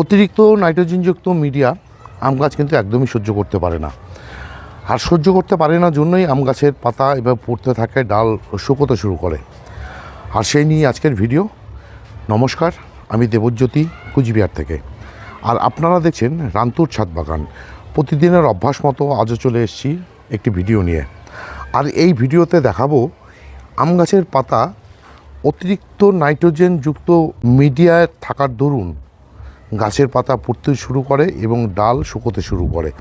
অতিরিক্ত নাইট্রোজেনযুক্ত মিডিয়া আম গাছ কিন্তু একদমই সহ্য করতে পারে না। আর সহ্য করতে পারে না জন্যই আম গাছের পাতা এবার পড়তে থাকে, ডাল শুকোতে শুরু করে। আর সেই নিয়ে আজকের ভিডিও। নমস্কার, আমি দেবজ্যোতি, কুচবিহার থেকে। আর আপনারা দেখছেন রান্তুর ছাদ বাগান। প্রতিদিনের অভ্যাস মতো আজও চলে এসেছি একটি ভিডিও নিয়ে। আর এই ভিডিওতে দেখাবো আম গাছের পাতা অতিরিক্ত নাইট্রোজেনযুক্ত মিডিয়ায় থাকার দরুন গাছের পাতা পড়তে শুরু করে এবং ডাল শুকোতে শুরু করে।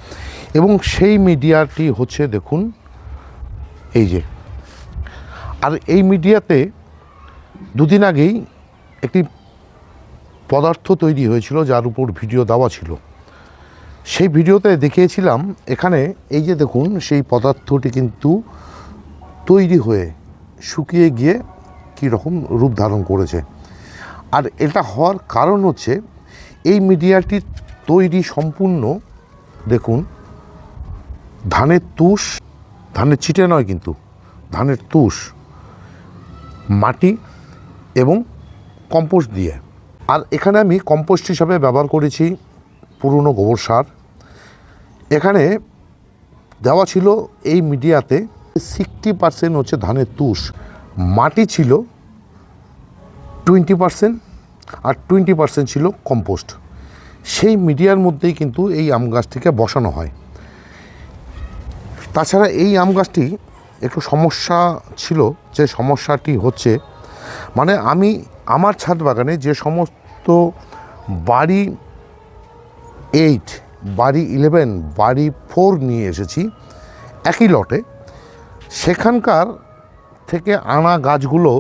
এবং সেই মিডিয়াটি হচ্ছে, দেখুন, এই যে। আর এই মিডিয়াতে দুদিন আগেই একটি পদার্থ তৈরি হয়েছিল, যার উপর ভিডিও দেওয়া ছিল। সেই ভিডিওতে দেখিয়েছিলাম, এখানে এই যে দেখুন, সেই পদার্থটি কিন্তু তৈরি হয়ে শুকিয়ে গিয়ে কী রকম রূপ ধারণ করেছে। আর এটা হওয়ার কারণ হচ্ছে এই মিডিয়াটি তৈরি সম্পূর্ণ, দেখুন, ধানের তুষ, ধানের চিটে নয় কিন্তু, ধানের তুষ, মাটি এবং কম্পোস্ট দিয়ে। আর এখানে আমি কম্পোস্ট হিসাবে ব্যবহার করেছি পুরনো গোবর সার। এখানে দেওয়া ছিল এই মিডিয়াতে সিক্সটি পার্সেন্ট হচ্ছে ধানের তুষ, মাটি ছিল টোয়েন্টি পার্সেন্ট আর টোয়েন্টি পার্সেন্ট ছিল কম্পোস্ট সেই মিডিয়ার মধ্যেই কিন্তু এই আম গাছটিকে বসানো হয়। তাছাড়া এই আম গাছটি একটু সমস্যা ছিল, যে সমস্যাটি হচ্ছে মানে আমি আমার ছাদ বাগানে যে সমস্ত বাড়ি এইট বাড়ি ইলেভেন বাড়ি ফোর নিয়ে এসেছি, একই লটে সেখানকার থেকে আনা গাছগুলো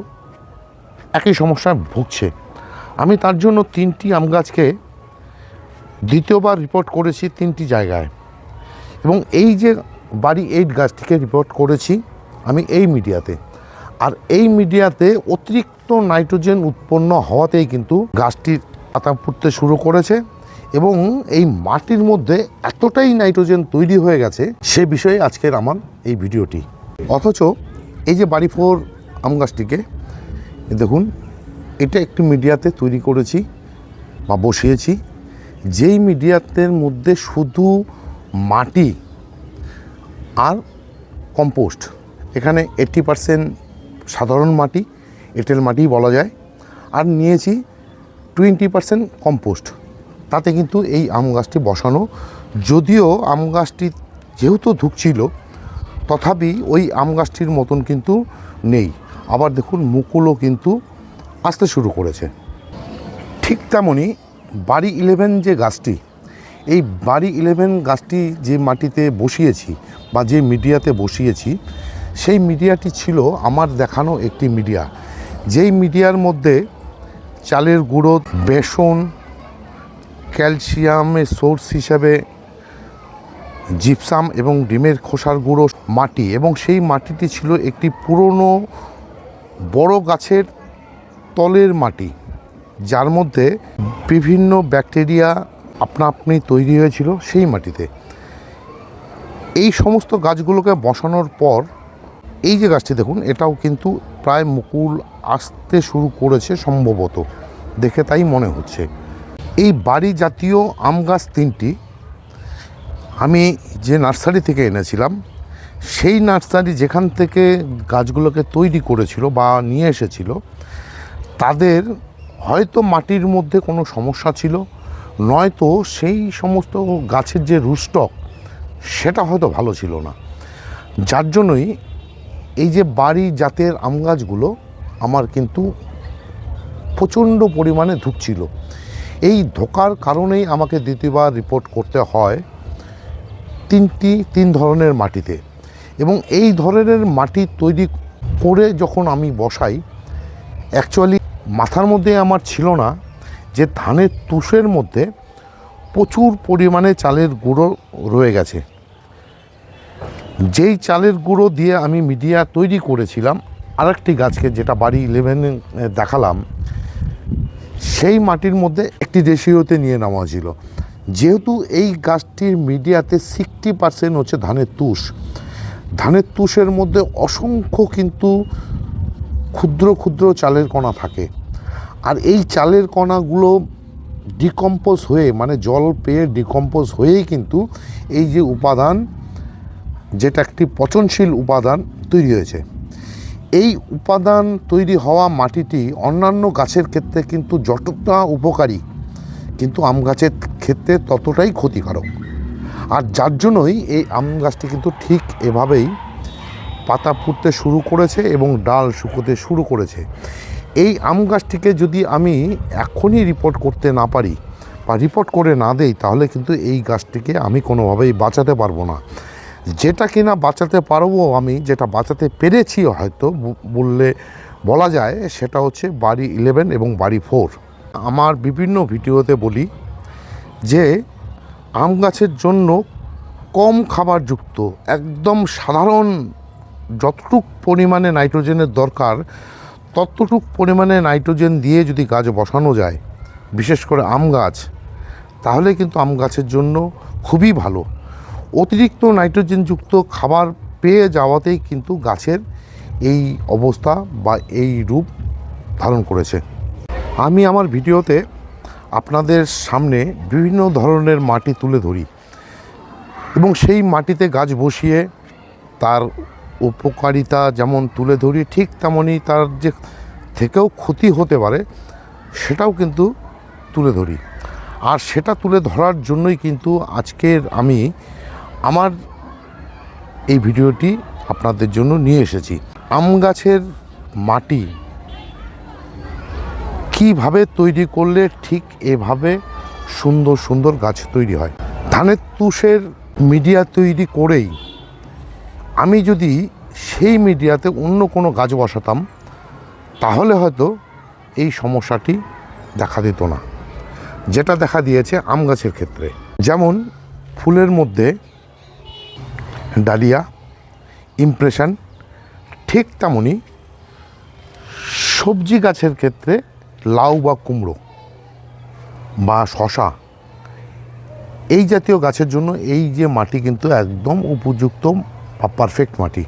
একই সমস্যায় ভুগছে। আমি তার জন্য তিনটি আম গাছকে দ্বিতীয়বার রিপোর্ট করেছি তিনটি জায়গায়। এবং এই যে বাড়ি এইট গাছটিকে রিপোর্ট করেছি, আমি এই মিডিয়াতে। আর এই মিডিয়াতে অতিরিক্ত নাইট্রোজেন উৎপন্ন হওয়াতেই কিন্তু গাছটির পাতা ফুটতে শুরু করেছে এবং এই মাটির মধ্যে এতটাই নাইট্রোজেন তৈরি হয়ে গেছে সে বিষয়ে আজকের আমার এই ভিডিওটি। অথচ এই যে বাড়ি ফোর আম গাছটিকে, দেখুন এটা একটি মিডিয়াতে তৈরি করেছি বা বসিয়েছি। যেই মিডিয়াতের মধ্যে শুধু মাটি আর কম্পোস্ট, এখানে এইট্টি পারসেন্ট সাধারণ মাটি, এঁটেল মাটি বলা যায়, আর নিয়েছি টোয়েন্টি পারসেন্ট কম্পোস্ট। তাতে কিন্তু এই আম গাছটি বসানো, যদিও আম গাছটি যেহেতু ধুকছিল, তথাপি ওই আম গাছটির মতন কিন্তু নেই। আবার দেখুন, মুকুলও কিন্তু আসতে শুরু করেছে। ঠিক তেমনই বাড়ি ইলেভেন যে গাছটি, এই বাড়ি ইলেভেন গাছটি যে মাটিতে বসিয়েছি বা যে মিডিয়াতে বসিয়েছি, সেই মিডিয়াটি ছিল আমার দেখানো একটি মিডিয়া। যেই মিডিয়ার মধ্যে চালের গুঁড়ো, বেসন, ক্যালসিয়ামের সোর্স হিসাবে জিপসাম এবং ডিমের খোসার গুঁড়ো মাটি এবং সেই মাটিটি ছিল একটি পুরনো বড় গাছের তলের মাটি, যার মধ্যে বিভিন্ন ব্যাকটেরিয়া আপনা আপনি তৈরি হয়েছিল সেই মাটিতে। এই সমস্ত গাছগুলোকে বসানোর পর, এই যে গাছটি দেখুন, এটাও কিন্তু প্রায় মুকুল আসতে শুরু করেছে সম্ভবত। দেখে তাই মনে হচ্ছে। এই বাড়ি জাতীয় আম গাছ তিনটি, আমি যে নার্সারি থেকে এনেছিলাম, সেই নার্সারি যেখান থেকে গাছগুলোকে তৈরি করেছিল বা নিয়ে এসেছিল তাদের হয়তো মাটির মধ্যে কোনো সমস্যা ছিল, নয়তো সেই সমস্ত গাছের যে রুস্টক সেটা হয়তো ভালো ছিল না। যার জন্যই এই যে বাড়ি জাতের আম গাছগুলো আমার কিন্তু প্রচণ্ড পরিমাণে ধুকছিল। এই ধোকার কারণেই আমাকে দ্বিতীয়বার রিপোর্ট করতে হয় তিনটি, তিন ধরনের মাটিতে। এবং এই ধরনের মাটি তৈরি করে যখন আমি বসাই অ্যাকচুয়ালি মাথার মধ্যে আমার ছিল না যে ধানের তুষের মধ্যে প্রচুর পরিমাণে চালের গুঁড়ো রয়ে গেছে। যেই চালের গুঁড়ো দিয়ে আমি মিডিয়া তৈরি করেছিলাম, আরেকটি গাছকে যেটা বাড়ি ইলেভেনে দেখালাম, সেই মাটির মধ্যে একটি রেশিওতে নিয়ে নেওয়া ছিল। যেহেতু এই গাছটির মিডিয়াতে সিক্সটি পার্সেন্ট হচ্ছে ধানের তুষ, ধানের তুষের মধ্যে অসংখ্য কিন্তু ক্ষুদ্র ক্ষুদ্র চালের কণা থাকে। আর এই চালের কণাগুলো ডিকম্পোজ হয়ে মানে জল পেয়ে ডিকম্পোজ হয়েই কিন্তু এই যে উপাদান, যেটা একটি পচনশীল উপাদান তৈরি হয়েছে। এই উপাদান তৈরি হওয়া মাটিটি অন্যান্য গাছের ক্ষেত্রে কিন্তু যতটা উপকারী, কিন্তু আম গাছের ক্ষেত্রে ততটাই ক্ষতিকারক। আর যার জন্যই এই আম গাছটি কিন্তু ঠিক এভাবেই পাতা ফুটতে শুরু করেছে এবং ডাল শুকোতে শুরু করেছে। এই আম গাছটিকে যদি আমি এখনই রিপোর্ট করতে না পারি বা রিপোর্ট করে না দেই, তাহলে কিন্তু এই গাছটিকে আমি কোনোভাবেই বাঁচাতে পারব না। যেটা কিনা বাঁচাতে পারব আমি, যেটা বাঁচাতে পেরেছি হয়তো বললে বলা যায়, সেটা হচ্ছে বাড়ি ইলেভেন এবং বাড়ি ফোর আমার বিভিন্ন ভিডিওতে বলি যে, আম গাছের জন্য কম খাবারযুক্ত একদম সাধারণ যতটুক পরিমাণে নাইট্রোজেনের দরকার, ততটুক পরিমাণে নাইট্রোজেন দিয়ে যদি গাছ বসানো যায়, বিশেষ করে আম গাছ, তাহলে কিন্তু আম গাছের জন্য খুবই ভালো। অতিরিক্ত নাইট্রোজেনযুক্ত খাবার পেয়ে যাওয়াতেই কিন্তু গাছের এই অবস্থা বা এই রূপ ধারণ করেছে। আমি আমার ভিডিওতে আপনাদের সামনে বিভিন্ন ধরনের মাটি তুলে ধরি এবং সেই মাটিতে গাছ বসিয়ে তার উপকারিতা যেমন তুলে ধরি, ঠিক তেমনই তার যে থেকেও ক্ষতি হতে পারে, সেটাও কিন্তু তুলে ধরি। আর সেটা তুলে ধরার জন্যই কিন্তু আজকের আমি আমার এই ভিডিওটি আপনাদের জন্য নিয়ে এসেছি। আম গাছের মাটি কীভাবে তৈরি করলে ঠিক এভাবে সুন্দর সুন্দর গাছ তৈরি হয়? ধানের তুষের মিডিয়া তৈরি করেই আমি যদি সেই মিডিয়াতে অন্য কোনো গাছ বসাতাম, তাহলে হয়তো এই সমস্যাটি দেখা দিত না। যেটা দেখা দিয়েছে আম গাছের ক্ষেত্রে। যেমন ফুলের মধ্যে ডালিয়া ইমপ্রেশন ঠিক তেমনই সবজি গাছের ক্ষেত্রে লাউ বা কুমড়ো বা শশা এই জাতীয় গাছের জন্য এই যে মাটি কিন্তু একদম উপযুক্ত পারফেক্ট মাটি।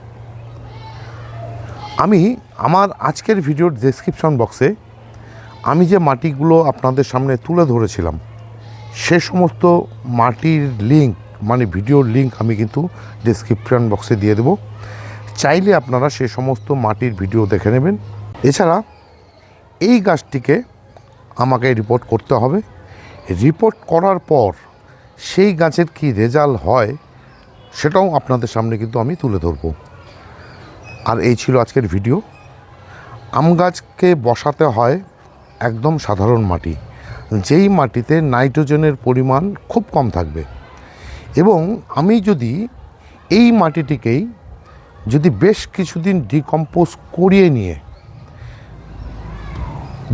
আমি আমার আজকের ভিডিওর ডেসক্রিপশন বক্সে আমি যে মাটিগুলো আপনাদের সামনে তুলে ধরেছিলাম, সে সমস্ত মাটির লিঙ্ক মানে ভিডিওর লিঙ্ক আমি কিন্তু ডেসক্রিপশন বক্সে দিয়ে দেবো। চাইলে আপনারা সে সমস্ত মাটির ভিডিও দেখে নেবেন। এছাড়া এই গাছটিকে আমাকে রিপোর্ট করতে হবে। রিপোর্ট করার পর সেই গাছের কি রেজাল্ট হয় সেটাও আপনাদের সামনে কিন্তু আমি তুলে ধরব। আর এই ছিল আজকের ভিডিও। আম গাছকে বসাতে হয় একদম সাধারণ মাটি, যেই মাটিতে নাইট্রোজেনের পরিমাণ খুব কম থাকবে। এবং আমি যদি এই মাটিটিকেই যদি বেশ কিছুদিন ডিকম্পোজ করিয়ে নিয়ে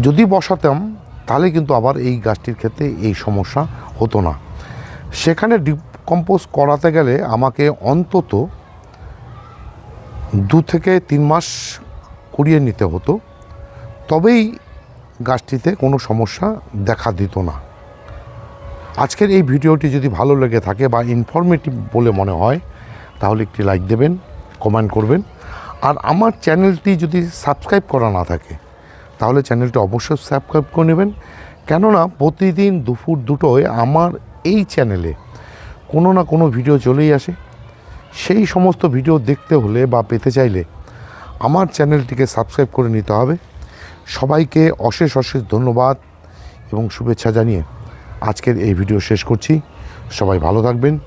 যদি বসাতাম, তাহলে কিন্তু আবার এই গাছটির ক্ষেত্রে এই সমস্যা হতো না। সেখানে ডিকম্পোজ করাতে গেলে আমাকে অন্তত দু থেকে তিন মাস করিয়ে নিতে হতো। তবেই গাছটিতে কোনো সমস্যা দেখা দিত না। আজকের এই ভিডিওটি যদি ভালো লেগে থাকে বা ইনফরমেটিভ বলে মনে হয়, তাহলে একটি লাইক দেবেন কমেন্ট করবেন। আর আমার চ্যানেলটি যদি সাবস্ক্রাইব করা না থাকে, তাহলে চ্যানেলটি অবশ্যই সাবস্ক্রাইব করে নেবেন। কেননা প্রতিদিন দুপুর দুটোয় আমার এই চ্যানেলে কোনো না কোনো ভিডিও চলেই আসে। সেই সমস্ত ভিডিও দেখতে হলে বা পেতে চাইলে আমার চ্যানেলটিকে সাবস্ক্রাইব করে নিতে হবে। সবাইকে অশেষ অশেষ ধন্যবাদ এবং শুভেচ্ছা জানিয়ে আজকের এই ভিডিও শেষ করছি। সবাই ভালো থাকবেন,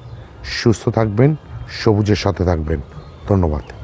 সুস্থ থাকবেন, সবুজের সাথে থাকবেন। ধন্যবাদ।